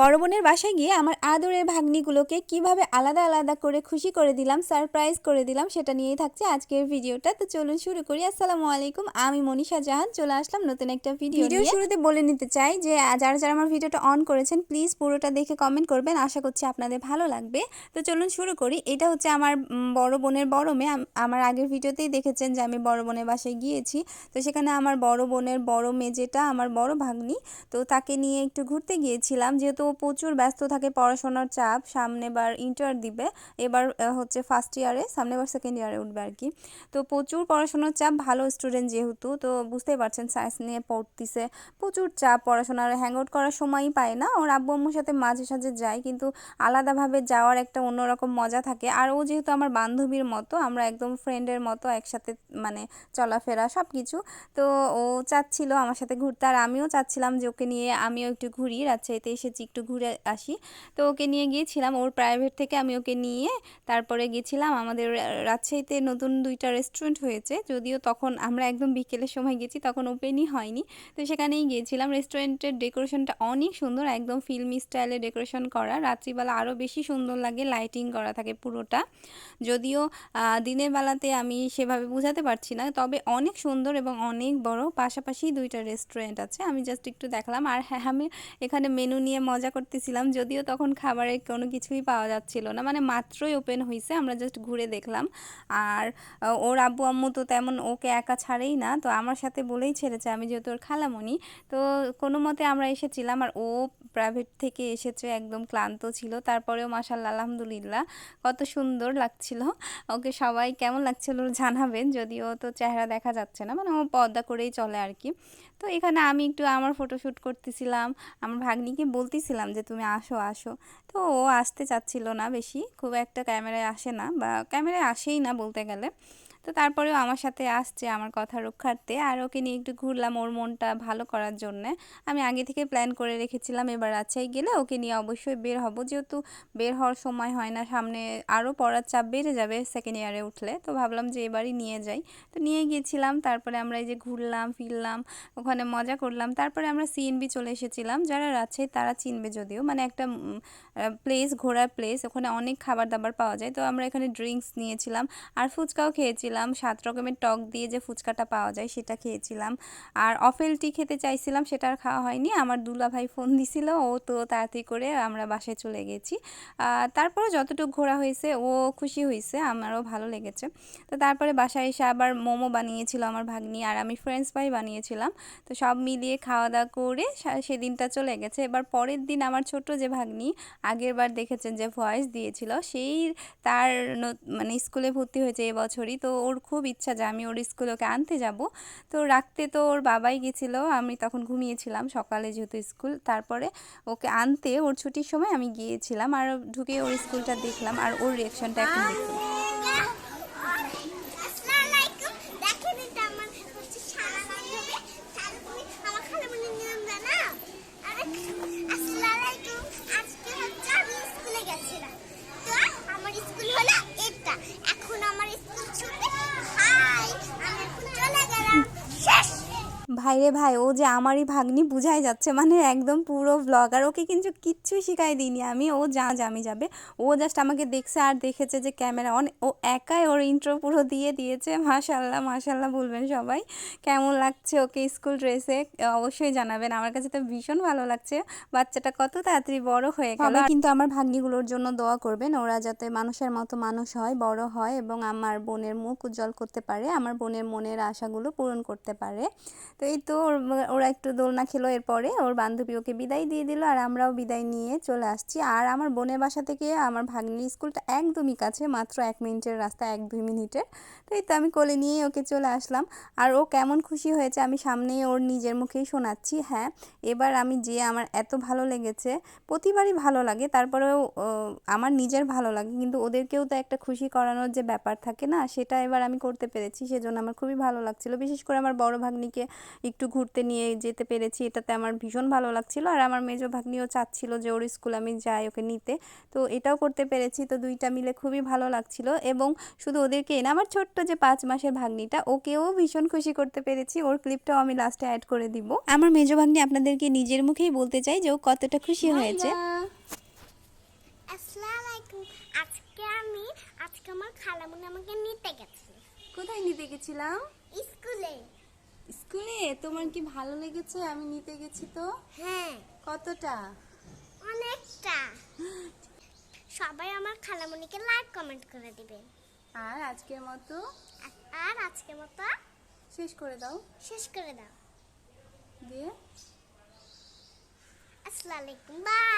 বড় বোনের বাসায় গিয়ে আমার আদরের ভাগ্নিগুলোকে কীভাবে আলাদা আলাদা করে খুশি করে দিলাম সারপ্রাইজ করে দিলাম সেটা নিয়েই থাকছে আজকের ভিডিওটা। তো চলুন শুরু করি। আসসালামু আলাইকুম আমি মনীষা জাহান চলে আসলাম নতুন একটা ভিডিও ভিডিও শুরুতে বলে নিতে চাই যে যারা যারা আমার ভিডিওটা অন করেছেন প্লিজ পুরোটা দেখে কমেন্ট করবেন। আশা করছি আপনাদের ভালো লাগবে। তো চলুন শুরু করি। এটা হচ্ছে আমার বড় বোনের বড় মেয়ে। আমার আগের ভিডিওতেই দেখেছেন যে আমি বড় বোনের বাসায় গিয়েছি। তো সেখানে আমার বড় বোনের বড় মেয়ে যেটা আমার বড় ভাগ্নি। তো তাকে নিয়ে একটু ঘুরতে গিয়েছিলাম। যেহেতু প্রচুর ব্যস্ত থাকে পড়াশোনার চাপ সামনে বার ইন্টার দিবে, এবার হচ্ছে ফার্স্ট ইয়ারে সামনে বার সেকেন্ড ইয়ারে উঠবে আর কি। তো প্রচুর পড়াশোনার চাপ, ভালো স্টুডেন্ট যেহেতু, তো বুঝতেই পারছেন সায়েন্স নিয়ে পড়তিছে, প্রচুর চাপ পড়াশোনার হ্যাং আউট করার সময়ই পায় না, ওর আব্বু আম্মুর সাথে মাঝে সাঝে যায়, কিন্তু আলাদাভাবে যাওয়ার একটা অন্যরকম মজা থাকে। আর ও যেহেতু আমার বান্ধবীর মতো, আমরা একদম ফ্রেন্ডের মতো, একসাথে মানে চলাফেরা সব কিছু তো ও চাচ্ছিল আমার সাথে ঘুরতে, আর আমিও চাচ্ছিলাম যে ওকে নিয়ে আমিও একটু ঘুরি, রাজশাহীতে এসেছি একটু ঘুরে আসি। তো ওকে নিয়ে গিয়েছিলাম, ওর প্রাইভেট থেকে আমি ওকে নিয়ে তারপরে গেছিলাম আমাদের রাজশাহীতে নতুন দুইটা রেস্টুরেন্ট হয়েছে। যদিও তখন আমরা একদম বিকেলের সময় গেছি, তখন ওপেনই হয়নি। তো সেখানেই গিয়েছিলাম। রেস্টুরেন্টের ডেকোরেশনটা অনেক সুন্দর, একদম ফিল্মি স্টাইলে ডেকোরেশন করা। রাত্রিবেলা আরও বেশি সুন্দর লাগে লাইটিং করা থাকে পুরোটা। যদিও দিনের বেলাতে আমি সেভাবে বোঝাতে পারছি না, তবে অনেক সুন্দর এবং অনেক বড়। পাশাপাশি দুইটা রেস্টুরেন্ট আছে, আমি জাস্ট একটু দেখলাম। আর হ্যাঁ আমি এখানে মেনু নিয়ে মজা করতেছিলাম, যদিও তখন খাবারে কোনো কিছুই পাওয়া যাচ্ছিল না। মানে মাত্রই ওপেন হয়েছে আমরা জাস্ট ঘুরে দেখলাম। আর ওর আব্বু আম্মু তো তেমন ওকে একা ছাড়েই না, তো আমার সাথে বলেই ছেড়েছে, আমি যেহেতু ওর খালামণি তো কোনো মতে আমরা এসেছিলাম। আর ও প্রাইভেট থেকে এসেছে, একদম ক্লান্ত ছিল। তারপরেও মাসাল্লাহ আলহামদুলিল্লাহ, কত সুন্দর লাগছিল। ওকে সবাই কেমন লাগছিল জানাবেন, যদিও তো চেহারা দেখা যাচ্ছে না মানে ও পর্দা করেই চলে আর কি। তো এখানে আমি একটু আমার ফটোশ্যুট করতেছিলাম, আমার ভাগ্নিকে বলতেছিলাম যে তুমি আসো আসো। তো ও আসতে চাচ্ছিল না বেশি, খুব একটা ক্যামেরায় আসে না বা ক্যামেরায় আসেই না বলতে গেলে। তো তারপরেও আমার সাথে আসছে আমার কথা রক্ষার্থে। আর ওকে নিয়ে একটু ঘুরলাম ওর মনটা ভালো করার জন্যে। আমি আগে থেকে প্ল্যান করে রেখেছিলাম, এবার রাজশাহী গেলে ওকে নিয়ে অবশ্যই বের হব। যেহেতু বের হওয়ার সময় হয় না, সামনে আরও পড়ার চাপ বেড়ে যাবে সেকেন্ড ইয়ারে উঠলে। তো ভাবলাম যে এবারই নিয়ে যাই। তো নিয়ে গিয়েছিলাম তারপরে আমরা এই যে ঘুরলাম, ফিরলাম, ওখানে মজা করলাম। তারপরে আমরা সিএনবি চলে এসেছিলাম, যারা রাজশাহী তারা চিনবে যদিও। মানে একটা প্লেস ঘোরার প্লেস ওখানে অনেক খাবার দাবার পাওয়া যায়। তো আমরা এখানে ড্রিঙ্কস নিয়েছিলাম। আর ফুচকাও খেয়েছিলাম। সাত রকমের টক দিয়ে যে ফুচকাটা পাওয়া যায় সেটা খেয়েছিলাম। আর অফেল টি খেতে চাইছিলাম, সেটা আর খাওয়া হয়নি। আমার দুলা ভাই ফোন দিছিল, ও তো তাড়াতাড়ি করে আমরা বাসায় চলে গেছি। তারপরে যতটুকু ঘোরা হয়েছে, ও খুশি হয়েছে, আমারও ভালো লেগেছে। তো তারপরে বাসায় এসে আবার মোমো বানিয়েছিল আমার ভাগ্নি আর আমি ফ্রেঞ্চ ফ্রাই বানিয়েছিলাম। তো সব মিলিয়ে খাওয়া দাওয়া করে সেদিনটা চলে গেছে। এবার পরের দিন আমার ছোট যে ভাগ্নি, আগের বার দেখেছেন যে ভয়েস দিয়েছিল, সেই তার মানে স্কুলে ভর্তি হয়েছে এবছরই তো ওর খুব ইচ্ছা যে আমি ওর স্কুলে আনতে যাব। তো রাখতে তো ওর বাবাই গেছিল, আমি তখন ঘুমিয়েছিলাম সকালে যেহেতু স্কুল। তারপরে ওকে আনতে ওর ছুটির সময় আমি গিয়েছিলাম আর ঢুকে ওর স্কুলটা দেখলাম আর ওর রিয়াকশনটা এখন দেখুন ভাইরে ভাই, ও যে আমারই ভাগ্নি বুঝাই যাচ্ছে মানে একদম পুরো ব্লগ আর ওকে কিন্তু কিচ্ছুই শিখাই দিইনি আমি, ও যা জামি যাবে। ও জাস্ট আমাকে দেখছে আর দেখেছে যে ক্যামেরা অন ও একাই ওর ইন্ট্রো পুরো দিয়ে দিয়েছে মাশাল্লাহ মাশাল্লাহ বলবেন সবাই। কেমন লাগছে ওকে স্কুল ড্রেসে অবশ্যই জানাবেন, আমার কাছে তো ভীষণ ভালো লাগছে। বাচ্চাটা কত তাড়াতাড়ি বড় হয়ে গেল। কিন্তু আমার ভাগ্নিগুলোর জন্য দোয়া করবেন, ওরা যাতে মানুষের মতো মানুষ হয়, বড় হয় এবং আমার বোনের মুখ উজ্জ্বল করতে পারে, আমার বোনের মনের আশাগুলো পূরণ করতে পারে। তো এই তো ওর- একটু দোলনা খেলো এরপরে। ওর বান্ধবী ওকে বিদায় দিয়ে দিল আর আমরাও বিদায় নিয়ে চলে আসছি। আর আমার বোনের বাসা থেকে আমার ভাগ্নির স্কুলটা একদমই কাছে, মাত্র এক মিনিটের রাস্তা, এক দুই মিনিটের। তো এই তো আমি কোলে নিয়ে ওকে চলে আসলাম। আর ও কেমন খুশি হয়েছে আমি সামনেই ওর নিজের মুখেই শোনাচ্ছি হ্যাঁ। এবার আমি যে আমার এত ভালো লেগেছে, প্রতিবারই ভালো লাগে, তারপরেও আমার নিজের ভালো লাগে। কিন্তু ওদেরকেও তো একটা খুশি করানোর যে ব্যাপার থাকে না, সেটা এবার আমি করতে পেরেছি, সেজন্য আমার খুবই ভালো লাগছিল। বিশেষ করে আমার বড় ভাগ্নিকে একটু ঘুরতে নিয়ে যেতে পেরেছি। এটাতে আমার ভীষণ ভালো লাগছিল। আর আমার মেজো ভাগ্নিও চাচ্ছিল যে ওর স্কুল আমি যাই ওকে নিতে। তো এটাও করতে পেরেছি। তো দুইটা মিলে খুবই ভালো লাগছিল। এবং শুধু ওদেরকে না আমার ছোট্ট যে পাঁচ মাসের ভাগ্নিটা ওকেও ভীষণ খুশি করতে পেরেছি। ওর ক্লিপটাও আমি লাস্টে অ্যাড করে দিব। আমার মেজো ভাগ্নি আপনাদেরকে নিজের মুখেই বলতে চাই যে ও কতটা খুশি হয়েছে। আজকে আমি আজকে আমার খালামুনি আমাকে নিতে গেছে। কোথায় নিতে গেছিলাম? স্কুলে। স্কুলে তোমার কি ভালো লেগেছে? আমি নিতে গেছি তো। হ্যাঁ। কতটা? অনেকটা। সবাই আমার খালামুনিকে লাইক কমেন্ট করে দিবেন আর আজকের মতো? আর- আজকের মতো শেষ করে দাও। শেষ করে দাও। দিয়ে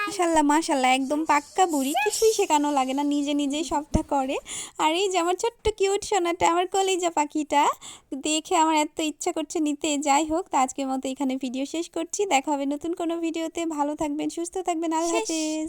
মাশাল্লাহ মাশাল্লাহ একদম পাক্কা বুড়ি। কিছুই শেখানো লাগে না নিজে নিজেই সবটা করে। আর এই যে আমার ছোট্ট কিউট সোনাটা আমার কলিজা পাখিটা দেখে আমার এত ইচ্ছা করছে নিতে। যাই হোক তো আজকের মতো এখানে ভিডিও শেষ করছি। দেখা হবে নতুন কোনো ভিডিওতে ভালো থাকবেন সুস্থ থাকবেন। আল্লাহ হাফেজ।